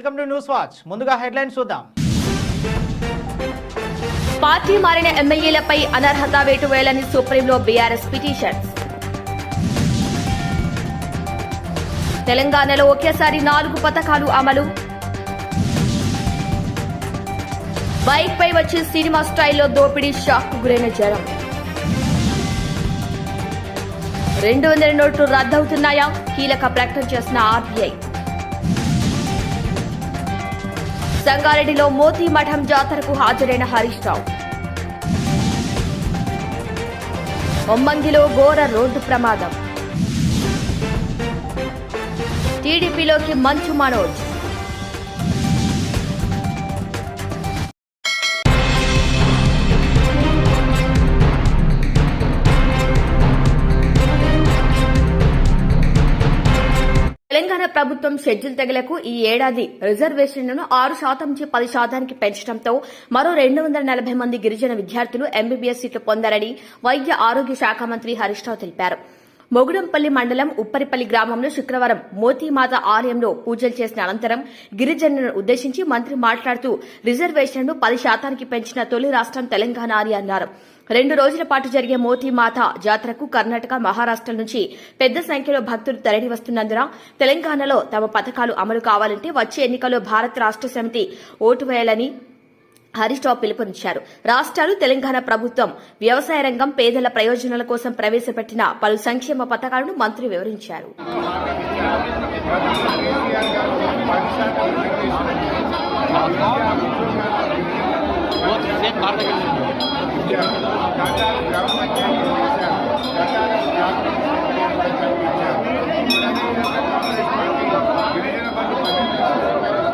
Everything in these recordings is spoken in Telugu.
Welcome to news watch. ముందుగా హెడ్లైన్స్ చూద్దాం. పార్టీ మారిన ఎమ్మెల్యేలపై అనర్హత వేటు వేయాలని సుప్రీంలో బీఆర్ఎస్ పిటిషన్ తెలంగాణలో ఒకేసారి నాలుగు పథకాలు అమలు. బైక్ పై వచ్చి సినిమా స్టైల్లో దోపిడీ షాక్ గురైన జనం. రెండు వందల నోట్లు రద్దవుతున్నాయా? కీలక ప్రకటన చేసిన ఆర్బీఐ. సంగారెడ్డిలో మోతీ మఠం జాతరకు హాజరైన హరీష్ రావు. ఒమ్మంగిలో ఘోర రోడ్డు ప్రమాదం. టీడీపీలోకి మంచు మనోజ్. తెలంగాణ ప్రభుత్వం షెడ్యూల్ తెగలకు ఈ ఏడాది రిజర్వేషన్లను ఆరు శాతం నుంచి పది శాతానికి పెంచడంతో మరో రెండు వందల నలభై మంది గిరిజన విద్యార్థులు ఎంబీబీఎస్ సీట్లు పొందారని వైద్య ఆరోగ్య శాఖ మంత్రి హరీష్ రావు తెలిపారు. మొగుడంపల్లి మండలం ఉప్పరిపల్లి గ్రామంలో శుక్రవారం మోతీమాత ఆలయంలో పూజలు చేసిన అనంతరం గిరిజనులను ఉద్దేశించి మంత్రి మాట్లాడుతూ రిజర్వేషన్ను పది శాతానికి పెంచిన తొలి రాష్టం తెలంగాణ అని అన్నారు. రెండు రోజుల పాటు జరిగే మోతీమాత జాతరకు కర్ణాటక మహారాష్ట్ర నుంచి పెద్ద సంఖ్యలో భక్తులు తరలి వస్తున్నందున తెలంగాణలో తమ పథకాలు అమలు కావాలంటే వచ్చే ఎన్నికల్లో భారత రాష్ట్ర సమితి ఓటు వేయాలని హరీష్ రావు పిలుపునిచ్చారు. రాష్ట్రాలు తెలంగాణ ప్రభుత్వం వ్యవసాయ రంగం పేదల ప్రయోజనాల కోసం ప్రవేశపెట్టిన పలు సంక్షేమ పథకాలను మంత్రి వివరించారు. बहुत सेफ़ भारत के गिरिजन बंधु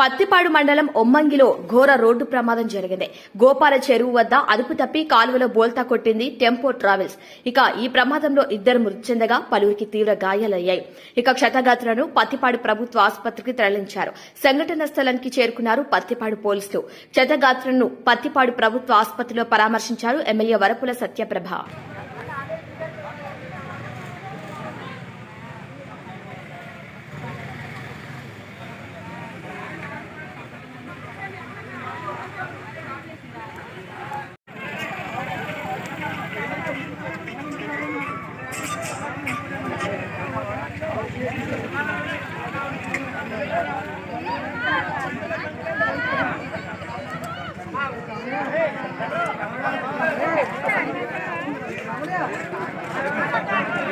పత్తిపాడు మండలం ఒమ్మంగిలో ఘోర రోడ్డు ప్రమాదం జరిగింది. గోపాల చెరువు వద్ద అదుపు తప్పి కాలువలో బోల్తా కొట్టింది టెంపో ట్రావెల్స్. ఇక ఈ ప్రమాదంలో ఇద్దరు మృతి చెందగా పలువురికి తీవ్ర గాయాలయ్యాయి. ఇక క్షతగాత్రులను పత్తిపాడు ప్రభుత్వ ఆసుపత్రికి తరలించారు. సంఘటన స్థలానికి చేరుకున్నారు పత్తిపాడు పోలీసులు. క్షతగాత్రులను పత్తిపాడు ప్రభుత్వ ఆసుపత్రిలో పరామర్శించారు ఎమ్మెల్యే వరపుల సత్యప్రభ.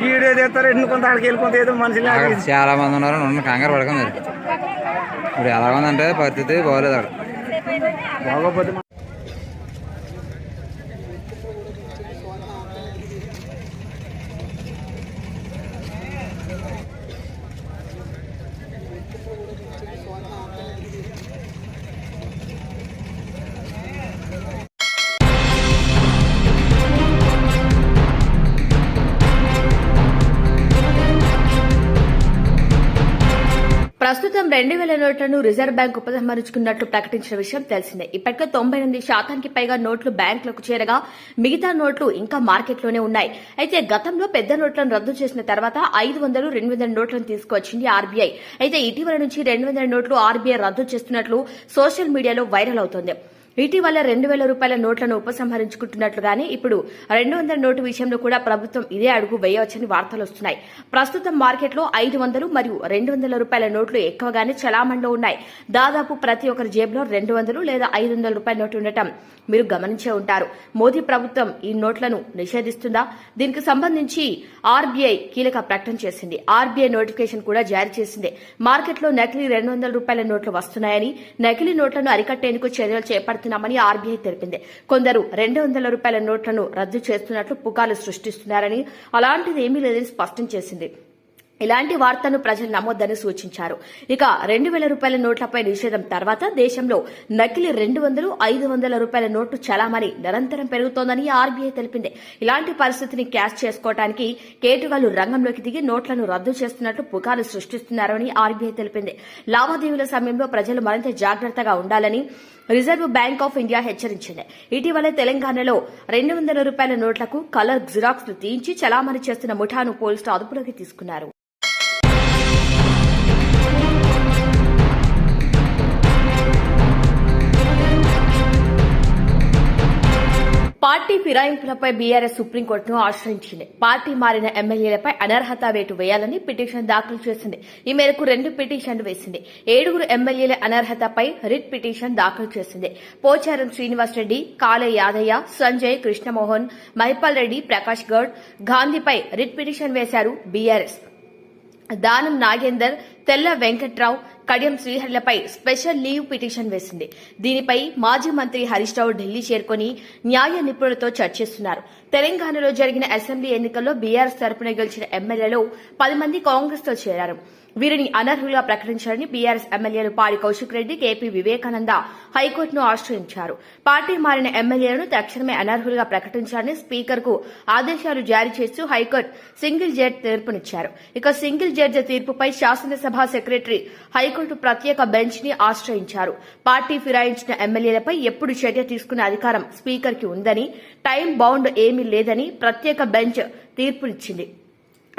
వీడియో తీస్తారు ఎన్ని కొంత ఆడికి వెళ్ళి కొంత ఏదో అక్కడ చాలా మంది ఉన్నారు నన్ను కంగారు పడకండి. మీరు ఇప్పుడు ఎలా ఉందంటే పరిస్థితి బాగోలేదు అక్కడ బాగోపోతే ప్రస్తుతం రెండు వేల నోట్లను రిజర్వ్ బ్యాంక్ ఉపసంహరించుకున్నట్లు ప్రకటించిన విషయం తెలిసిందే. ఇప్పటికే తొంభై ఎనిమిది శాతానికి పైగా నోట్లు బ్యాంకులకు చేరగా మిగతా నోట్లు ఇంకా మార్కెట్లోనే ఉన్నాయి. అయితే గతంలో పెద్ద నోట్లను రద్దు చేసిన తర్వాత ఐదు వందలు రెండు వందల నోట్లను తీసుకువచ్చింది ఆర్బీఐ. అయితే ఇటీవల నుంచి రెండు వందల నోట్లు ఆర్బీఐ రద్దు చేస్తున్నట్లు సోషల్ మీడియాలో వైరల్ అవుతోంది. ఇటీవల రెండు వేల రూపాయల నోట్లను ఉపసంహరించుకుంటున్నట్లుగానే ఇప్పుడు రెండు వందల నోటు విషయంలో కూడా ప్రభుత్వం ఇదే అడుగు వేయవచ్చని వార్తలు వస్తున్నాయి. ప్రస్తుతం మార్కెట్లో ఐదు వందలు మరియు రెండు వందల రూపాయల నోట్లు ఎక్కువగానే చలామణిలో ఉన్నాయి. దాదాపు ప్రతి ఒక్కరి జేబులో రెండు వందలు లేదా ఐదు వందల రూపాయల నోటు ఉండటం మీరు గమనించే ఉంటారు. మోదీ ప్రభుత్వం ఈ నోట్లను నిషేధిస్తుందా? దీనికి సంబంధించి ఆర్బీఐ కీలక ప్రకటన చేసింది. ఆర్బీఐ నోటిఫికేషన్ కూడా జారీ చేసింది. మార్కెట్లో నకిలీ రెండు వందల రూపాయల నోట్లు వస్తున్నాయని నకిలీ నోట్లను అరికట్టేందుకు చర్యలు చేపడుతున్నామని ఆర్బీఐ తెలిపింది. కొందరు రెండు వందల రూపాయల నోట్లను రద్దు చేస్తున్నట్లు పుకార్లు సృష్టిస్తున్నారని అలాంటిది ఏమీ లేదని స్పష్టం చేసింది. ఇలాంటి వార్తను ప్రజలు నమ్మొద్దని సూచించారు. ఇక రెండు వేల రూపాయల నోట్లపై నిషేధం తర్వాత దేశంలో నకిలీ రెండు వందలు ఐదు వందల రూపాయల నోటు చలామణి నిరంతరం పెరుగుతోందని ఆర్బీఐ తెలిపింది. ఇలాంటి పరిస్థితిని క్యాష్ చేసుకోవడానికి కేటుగాళ్ళు రంగంలోకి దిగి నోట్లను రద్దు చేస్తున్నట్లు పుకార్లు సృష్టిస్తున్నారని ఆర్బీఐ తెలిపింది. లావాదేవీల సమయంలో ప్రజలు మరింత జాగ్రత్తగా ఉండాలని రిజర్వ్ బ్యాంక్ ఆఫ్ ఇండియా హెచ్చరించింది. ఇటీవలే తెలంగాణలో రెండు వందల రూపాయల నోట్లకు కలర్ జిరాక్స్ తీయించి చలామణి చేస్తున్న ముఠాను పోలీసులు అదుపులోకి తీసుకున్నారు. పార్టీ ఫిరాయింపులపై బీఆర్ఎస్ సుప్రీంకోర్టును ఆశ్రయించింది. పార్టీ మారిన ఎమ్మెల్యేలపై అనర్హత వేటు వేయాలని పిటిషన్ దాఖలు చేసింది. ఈ మేరకు రెండు పిటిషన్లు వేసింది. ఏడుగురు ఎమ్మెల్యేల అనర్హతపై రిట్ పిటిషన్ దాఖలు చేసింది. పోచారం శ్రీనివాసరెడ్డి కాలే యాదయ్య సంజయ్ కృష్ణమోహన్ మహిపాల్ రెడ్డి ప్రకాష్ గౌడ్ గాంధీపై రిట్ పిటిషన్ వేశారు బీఆర్ఎస్. దానం నాగేందర్ తెల్ల వెంకట్రావు కడియం శ్రీహరిలపై స్పెషల్ లీవ్ పిటిషన్ వేసింది. దీనిపై మాజీ మంత్రి హరీష్ రావు ఢిల్లీ చేరుకుని న్యాయ నిపుణులతో చర్చిస్తున్నారు తెలంగాణలో జరిగిన అసెంబ్లీ ఎన్నికల్లో బీఆర్ఎస్ తరపున గెలిచిన ఎమ్మెల్యేలో పది మంది కాంగ్రెస్తో చేరారు. వీరిని అనర్హులుగా ప్రకటించారని బీఆర్ఎస్ ఎమ్మెల్యేలు పాడి కౌశిక్ రెడ్డి కేపీ వివేకానంద హైకోర్టును ఆశ్రయించారు. పార్టీ మారిన ఎమ్మెల్యేలను తక్షణమే అనర్హులుగా ప్రకటించాలని స్పీకర్కు ఆదేశాలు జారీ చేస్తూ హైకోర్టు సింగిల్ జడ్జి తీర్పునిచ్చారు. ఇక సింగిల్ జడ్జి తీర్పుపై శాసనసభ సెక్రటరీ హైకోర్టు ప్రత్యేక బెంచ్ని ఆశ్రయించారు. పార్టీ ఫిరాయించిన ఎమ్మెల్యేలపై ఎప్పుడు చర్య తీసుకునే అధికారం స్పీకర్కి ఉందని టైం బౌండ్ ఏమీ లేదని ప్రత్యేక బెంచ్ తీర్పునిచ్చింది.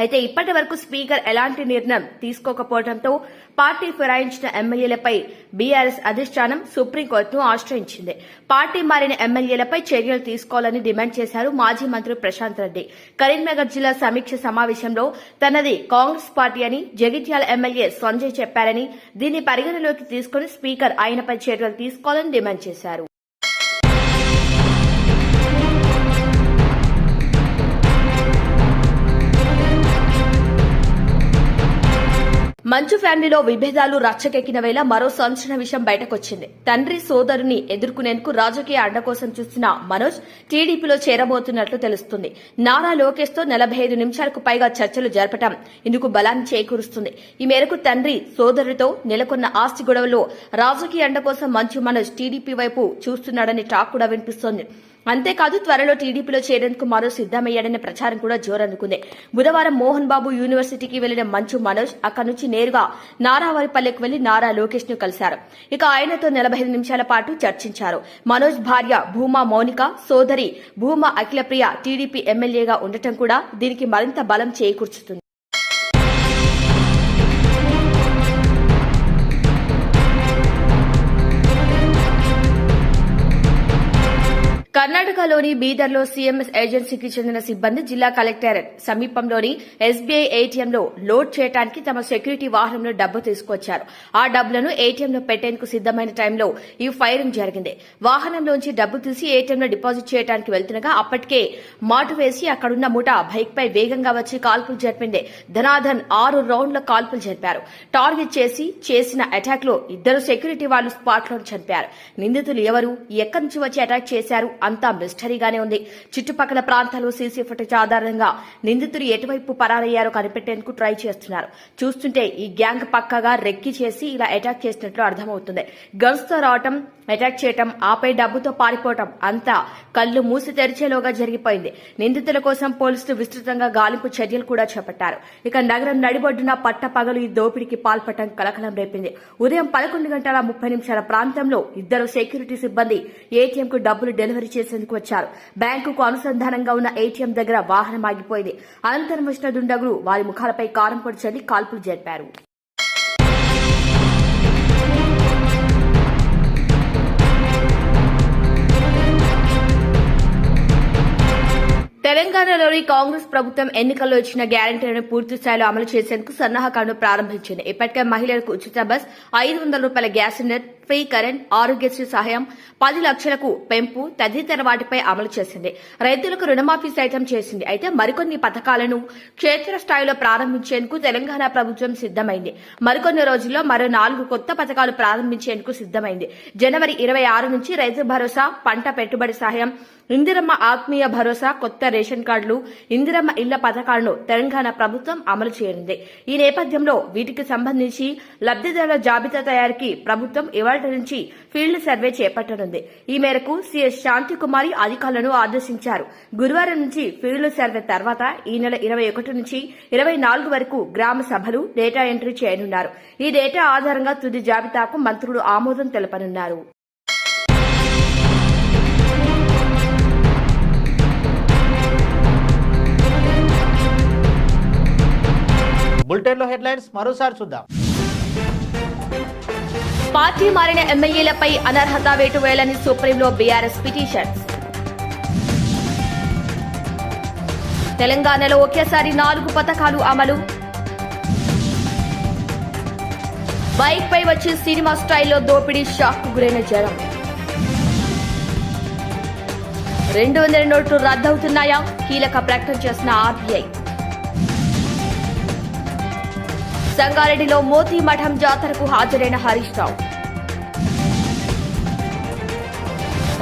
అయితే ఇప్పటి వరకు స్పీకర్ ఎలాంటి నిర్ణయం తీసుకోకపోవడంతో పార్టీ ఫిరాయించిన ఎమ్మెల్యేలపై బీఆర్ఎస్ అధిష్టానం సుప్రీంకోర్టును ఆశ్రయించింది. పార్టీ మారిన ఎమ్మెల్యేలపై చర్యలు తీసుకోవాలని డిమాండ్ చేశారు మాజీ మంత్రి ప్రశాంత్ రెడ్డి. కరీంనగర్ జిల్లా సమీక్ష సమావేశంలో తనది కాంగ్రెస్ పార్టీ అని జగిత్యాల ఎమ్మెల్యే సంజయ్ చెప్పారని దీన్ని పరిగణలోకి తీసుకుని స్పీకర్ ఆయనపై చర్యలు తీసుకోవాలని డిమాండ్ చేశారు. మంచు ఫ్యామిలీలో విభేదాలు రచ్చకెక్కిన వేళ మరో సంచలన విషయం బయటకొచ్చింది. తండ్రి సోదరుని ఎదుర్కొనేందుకు రాజకీయ అండ కోసం చూస్తున్న మనోజ్ టీడీపీలో చేరబోతున్నట్లు తెలుస్తుంది. నారా లోకేష్తో నలభై ఐదు నిమిషాలకు పైగా చర్చలు జరపటం ఇందుకు బలాన్ని చేకూరుస్తుంది. ఈ మేరకు తండ్రి సోదరుడితో నెలకొన్న ఆస్తి గొడవలో రాజకీయ అండ కోసం మంచు మనోజ్ టీడీపీ వైపు చూస్తున్నాడని టాక్ కూడా వినిపిస్తోంది. అంతేకాదు త్వరలో టీడీపీలో చేరేందుకు మరో సిద్దమయ్యాడనే ప్రచారం కూడా జోరందుకుంది. బుధవారం మోహన్ బాబు యూనివర్సిటీకి వెళ్ళిన మంచు మనోజ్ అక్కడి నుంచి నేరుగా నారావారిపల్లెకు వెళ్ళి నారా లోకేష్ను కలిశారు. ఇక ఆయనతో నలభై ఐదు నిమిషాల పాటు చర్చించారు. మనోజ్ భార్య భూమా మౌనిక సోదరి భూమా అఖిలప్రియ టీడీపీ ఎమ్మెల్యేగా ఉండటం కూడా దీనికి మరింత బలం చేకూర్చుతుంది. కర్ణాటకలోని బీదర్లో సీఎంఎస్ ఏజెన్సీకి చెందిన సిబ్బంది జిల్లా కలెక్టర్ సమీపంలోని ఎస్బీఐ ఏటీఎంలో లోడ్ చేయడానికి తమ సెక్యూరిటీ వాహనంలో డబ్బు తీసుకొచ్చారు. ఆ డబ్బులను ఏటీఎంలో పెట్టేందుకు సిద్దమైన టైంలో ఈ ఫైరింగ్ జరిగింది. వాహనంలోంచి డబ్బు తీసి ఏటీఎంలో డిపాజిట్ చేయడానికి వెళ్తుండగా అప్పటికే మాటు వేసి అక్కడున్న ముఠ బైక్ పై వేగంగా వచ్చి కాల్పులు జరిపింది. ధనాధన్ ఆరు రౌండ్ల కాల్పులు జరిపారు. టార్గెట్ చేసి చేసిన అటాక్లో ఇద్దరు సెక్యూరిటీ వాళ్ళు స్పాట్ చంపారు. నిందితులు ఎవరు? ఎక్కడి నుంచి వచ్చి అటాక్ చేశారు? అంతా మిస్టరీగానే ఉంది. చుట్టుపక్కల ప్రాంతాల్లో సీసీ ఫుటేజ్ ఆధారంగా నిందితులు ఎటువైపు పరారయ్యారో కనిపెట్టేందుకు ట్రై చేస్తున్నారు. చూస్తుంటే ఈ గ్యాంగ్ పక్కగా రెక్కి చేసి ఇలా అటాక్ చేసినట్లు అర్థమవుతుంది. గన్స్తో రావటం అటాక్ చేయటం ఆపై డబ్బుతో పారిపోవటం అంతా కళ్ళు మూసి తెరిచేలోగా జరిగిపోయింది. నిందితుల కోసం పోలీసులు విస్తృతంగా గాలింపు చర్యలు కూడా చేపట్టారు. ఇక నగరం నడిబొడ్డున పట్టపగలు ఈ దోపిడీకి పాల్పడటం కలకలం రేపింది. ఉదయం పదకొండు గంటల ముప్పై నిమిషాల ప్రాంతంలో ఇద్దరు సెక్యూరిటీ సిబ్బంది ఏటీఎంకు డబ్బులు డెలివరీ చేసేందుకు వచ్చారు. బ్యాంకుకు అనుసంధానంగా ఉన్న ఏటీఎం దగ్గర వాహనం ఆగిపోయింది. అనంతరం వచ్చిన దుండగులు వారి ముఖాలపై కారం పొడి చల్లి కాల్పులు జరిపారు. తెలంగాణలోని కాంగ్రెస్ ప్రభుత్వం ఎన్నికల్లో ఇచ్చిన గ్యారంటీలను పూర్తి స్థాయిలో అమలు చేసేందుకు సన్నాహకాలను ప్రారంభించింది. ఇప్పటికే మహిళలకు ఉచిత బస్ ఐదు వందల రూపాయల gas cylinder free current Aarogyasri సహాయం పది లక్షలకు పెంపు తదితర వాటిపై అమలు చేసింది. రైతులకు రుణమాఫీ సైతం చేసింది. అయితే మరికొన్ని పథకాలను క్షేత్రస్థాయిలో ప్రారంభించేందుకు తెలంగాణ ప్రభుత్వం సిద్దమైంది మరికొన్ని రోజుల్లో మరో నాలుగు కొత్త పథకాలు ప్రారంభించేందుకు సిద్దమైంది జనవరి ఇరవై ఆరు నుంచి రైతు భరోసా పంట పెట్టుబడి సహాయం ఇందిరమ్మ ఆత్మీయ భరోసా కొత్త రేషన్ కార్డులు ఇందిరమ్మ ఇళ్ళ పథకాలను తెలంగాణ ప్రభుత్వం అమలు చేయనుంది. ఈ నేపథ్యంలో వీటికి సంబంధించి లబ్దిదారుల జాబితా తయారీకి ప్రభుత్వం ఇవాళ నుంచి ఫీల్డ్ సర్వే చేపట్టనుంది. ఈ మేరకు సీఎస్ శాంతికుమారి అధికారులను ఆదేశించారు. గురువారం నుంచి ఫీల్డ్ సర్వే తర్వాత ఈ నెల ఇరవై ఒకటి నుంచి ఇరవై నాలుగు వరకు గ్రామ సభలు డేటా ఎంట్రీ చేయనున్నారు. ఈ డేటా ఆధారంగా తుది జాబితాకు మంత్రులు ఆమోదం తెలపనున్నారు. బులెటిన్లో హెడ్లైన్స్ మరోసారి చూద్దాం. పార్టీ మారిన ఎమ్మెల్యేలపై అనర్హత వేటు వేయాలని సుప్రీంలో బీఆర్ఎస్ పిటిషన్. తెలంగాణలో ఒకేసారి నాలుగు పథకాలు అమలు. బైక్ పై వచ్చి సినిమా స్టైల్లో దోపిడీ షాక్ గురైన జనం. రెండు వందల నోట్లు రద్దవుతున్నాయా? కీలక ప్రకటన చేసిన ఆర్బీఐ. సంగారెడ్డిలో మోతీ మఠం జాతరకు హాజరైన హరీష్ రావు.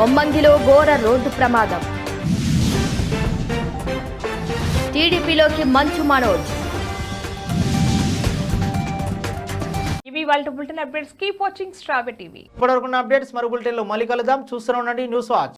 ఒమ్మంగిలో ఘోర రోడ్డు ప్రమాదం. టీడీపీలోకి మంచు మనోజ్. ఇవి వాళ్ళ బులెటిన్ అప్డేట్స్. కీప్ వాచింగ్ స్ట్రాబె టీవీ. ఇప్పటివరకు అప్డేట్స్ మరో బులెటిన్లో మళ్ళీ కలుద్దాం. చూస్తూనే ఉండండి న్యూస్ వాచ్.